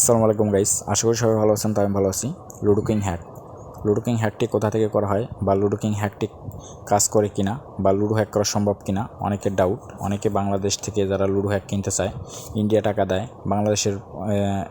আসসালামু আলাইকুম গাইস আশা করি সবাই ভালো আছেন তো আমি ভালো আছি। লুডো কিং লুডো কিং হ্যাকটি কোথা থেকে করা হয় বা লুডো কিং হ্যাকটি কাজ করে কিনা বা লুডো হ্যাক করা সম্ভব কিনা অনেকের ডাউট অনেকে বাংলাদেশ থেকে যারা লুডো হ্যাক কিনতে চায়, ইন্ডিয়া টাকা দেয়, বাংলাদেশের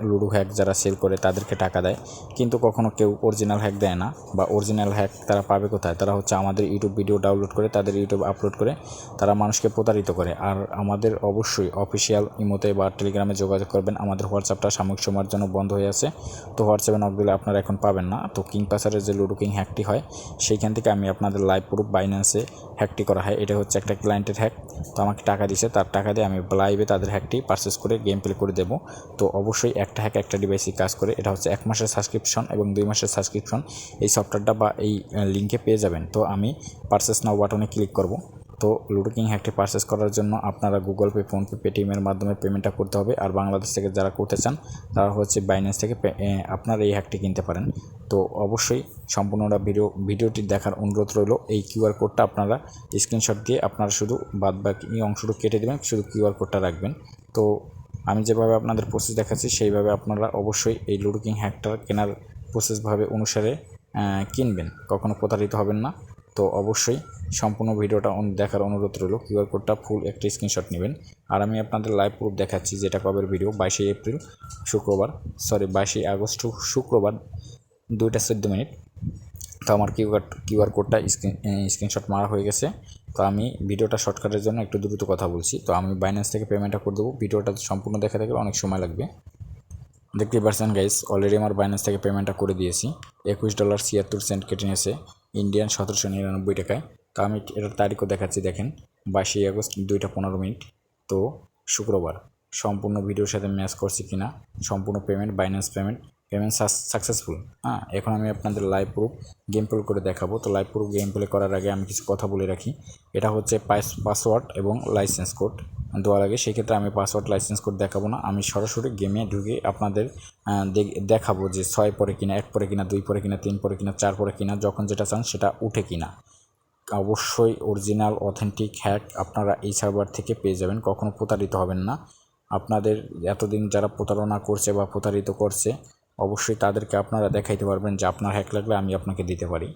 লুডো হ্যাক যারা সেল করে তাদেরকে টাকা দেয়, কিন্তু কখনো কেউ অরিজিনাল হ্যাক দেয় না বা অরিজিনাল হ্যাক তারা পাবে কোথায়? তারা হচ্ছে আমাদের ইউটিউব ভিডিও ডাউনলোড করে, তাদের ইউটিউব আপলোড করে, তারা মানুষকে প্রতারিত করে। আর আমাদের অবশ্যই অফিসিয়াল ইমোতে বা টেলিগ্রামে যোগাযোগ করবেন। আমাদের হোয়াটসঅ্যাপটা সাময়িক সময়ের জন্য বন্ধ হয়ে আছে। তো হোয়াটসঅ্যাপে নক দিলে আপনারা এখন পাবেন না। তো কিং পাসারের যে লুডো কিং হ্যাকটি হয়, সেইখান থেকে আমি আপনাদের লাইভ প্রুফ বাইন্যান্সে হ্যাকটি করা হয়। এটা হচ্ছে একটা ক্লায়েন্টের হ্যাক তো আমাকে টাকা দিছে, তার টাকা দিয়ে আমি লাইভে তাদের হ্যাকটি পারচেস করে গেম প্লে করে দেবো। তো অবশ্যই একটা হ্যাক একটা ডিভাইসে কাজ করে। এটা হচ্ছে এক মাসের সাবস্ক্রিপশন এবং দুই মাসের সাবস্ক্রিপশন এই সফটওয়্যারটা বা এই লিঙ্কে পেয়ে যাবেন। তো আমি পারচেস নাও বাটনে ক্লিক করব। তো লুডো কিং হ্যাকটি পারচেস করার জন্য আপনারা গুগল পে ফোনপে পেটিএমের মাধ্যমে পেমেন্টটা করতে হবে। আর বাংলাদেশ থেকে যারা করতে চান, তারা হচ্ছে বাইন্যান্স থেকে আপনারা এই হ্যাকটি কিনতে পারেন। তো অবশ্যই সম্পূর্ণটা ভিডিও ভিডিওটি দেখার অনুরোধ রইল। এই কিউআর কোডটা আপনারা স্ক্রিনশট দিয়ে আপনারা শুধু বাদ বাকি অংশটুকু কেটে দেবেন, শুধু কিউআর কোডটা রাখবেন। তো আমি যেভাবে আপনাদের প্রসেস দেখাচ্ছি, সেইভাবে আপনারা অবশ্যই এই লুডো কিং হ্যাকটা কেনার প্রসেসভাবে অনুসারে কিনবেন। কখনো প্রতারিত হবেন না। তো অবশ্যই সম্পূর্ণ ভিডিওটা দেখার অনুরোধ রইল। কিউআর কোডটা ফুল একটা স্ক্রিনশট নেবেন। আর আমি আপনাদের লাইভ প্রুফ দেখাচ্ছি যেটা কবের ভিডিও বাইশে এপ্রিল, শুক্রবার সরি বাইশে আগস্ট, শুক্রবার, দুইটা চোদ্দ মিনিট। তো আমার কিউআর কিউআর কোডটা স্ক্রিন স্ক্রিনশট মারা হয়ে গেছে। তো আমি ভিডিওটা শর্টকাটের জন্য একটু দ্রুত কথা বলছি। তো আমি বাইন্যান্স থেকে পেমেন্টটা করে দেবো। ভিডিওটা সম্পূর্ণ দেখা গেলে অনেক সময় লাগবে। দেখতেই পারছেন গাইস অলরেডি আমার বাইন্যান্স থেকে পেমেন্টটা করে দিয়েছি। একুশ ডলার ছিয়াত্তর সেন্ট কেটে নিয়েছে। ইন্ডিয়ান সতেরোশো নিরানব্বই টাকায়। তো আমি এটার তারিখও দেখাচ্ছি, দেখেন। বাইশে আগস্ট, দুইটা পনেরো মিনিট। তো শুক্রবার, সম্পূর্ণ ভিডিওর সাথে ম্যাচ করছি কিনা, সম্পূর্ণ payment Binance payment payment successful হ্যাঁ? এখন আমি আপনাদের লাইভ প্রুফ গেম প্লে করে দেখাবো। তো লাইভ প্রুফ গেম প্লে করার আগে আমি কিছু কথা বলে রাখি। এটা হচ্ছে পাসওয়ার্ড এবং লাইসেন্স কোড দেওয়ার আগে সেক্ষেত্রে আমি পাসওয়ার্ড লাইসেন্স কোড দেখাবো না। আমি সরাসরি গেমে ঢুকে আপনাদের দেখ- দেখাবো যে ছয় পরে কিনা, এক পরে কিনা, দুই পরে কিনা, তিন পরে কিনা, চার পরে কিনা, যখন যেটা চান সেটা উঠে কিনা। অবশ্যই অরিজিনাল অথেন্টিক হ্যাক আপনারা এই সার্ভার থেকে পেয়ে যাবেন, কখনো প্রতারিত হবেন না। আপনাদের এতদিন যারা প্রতারণা করছে বা প্রতারিত করছে, অবশ্যই তাদেরকে আপনারা দেখাইতে পারবেন যে আপনার হ্যাক লাগলে আমি আপনাকে দিতে পারি।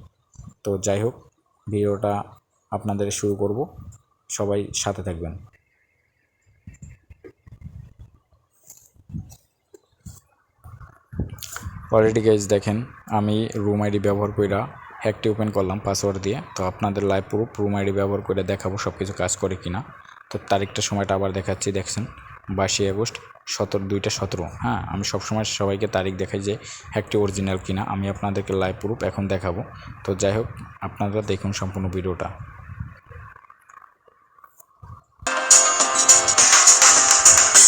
তো যাই হোক, ভিডিওটা আপনাদের শুরু করব। সবাই সাথে থাকবেন। অলরেডি গাইজ দেখেন, আমি রুম আইডি ব্যবহার কইরা হ্যাকটি ওপেন করলাম পাসওয়ার্ড দিয়ে। তো আপনাদের লাইভ প্রুফ রুম আইডি ব্যবহার করে দেখাবো সব কিছু কাজ করে কিনা। তো তারিখটা, সময়টা আবার দেখাচ্ছি, দেখছেন? বাইশে আগস্ট, সতেরো, দুইটা সতেরো। হ্যাঁ আমি সবসময় সবাইকে তারিখ দেখাই যে হ্যাকটি অরিজিনাল কিনা। আমি আপনাদেরকে লাইভ প্রুফ এখন দেখাবো। তো যাই হোক, আপনারা দেখুন সম্পূর্ণ ভিডিওটা।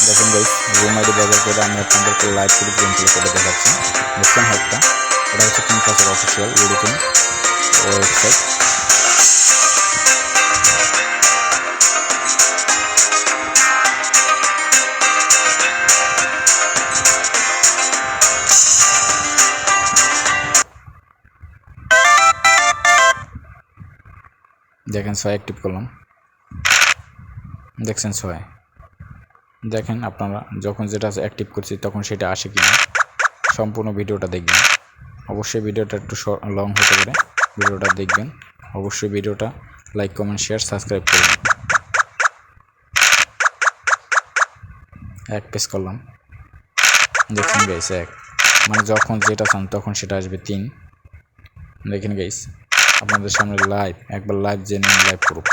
দেখুন গাইস রুম আইডি ব্যবহার করে আমি আপনাদেরকে লাইভ প্রুফ গেম প্লে করে দেখাচ্ছি। দেখছেন হ্যাকটা এটা হচ্ছে কিং অফিসিয়াল লুডো ওয়েবসাইট দেখেন ছয় অ্যাক্টিভ করলাম। দেখছেন ছয়। দেখেন আপনারা যখন যেটা অ্যাক্টিভ করছি তখন সেটা আসে কি না সম্পূর্ণ ভিডিওটা দেখবেন। অবশ্যই ভিডিওটা একটু লং হতে পারে। ভিডিওটা দেখবেন। অবশ্যই ভিডিওটা লাইক কমেন্ট শেয়ার সাবস্ক্রাইব করবেন। এক পেস করলাম। দেখছেন গাইস এক। মানে যখন যেটা চান তখন সেটা আসবে তিন। দেখেন গাইস আপনাদের সামনে লাইভ একবার লাইভ জেনে লাইভ করুক।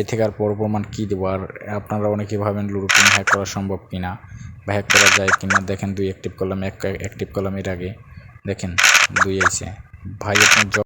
এ থেকে আর পর প্রমাণ কী দেবো? আর আপনারা অনেকে ভাবেন লুডো কিং হ্যাক করা সম্ভব কি না বা হ্যাক করা যায় কি না দেখেন দুই অ্যাক্টিভ করলাম এক অ্যাক্টিভ করলাম আগে। দেখেন, দুই আইছে ভাই আপনার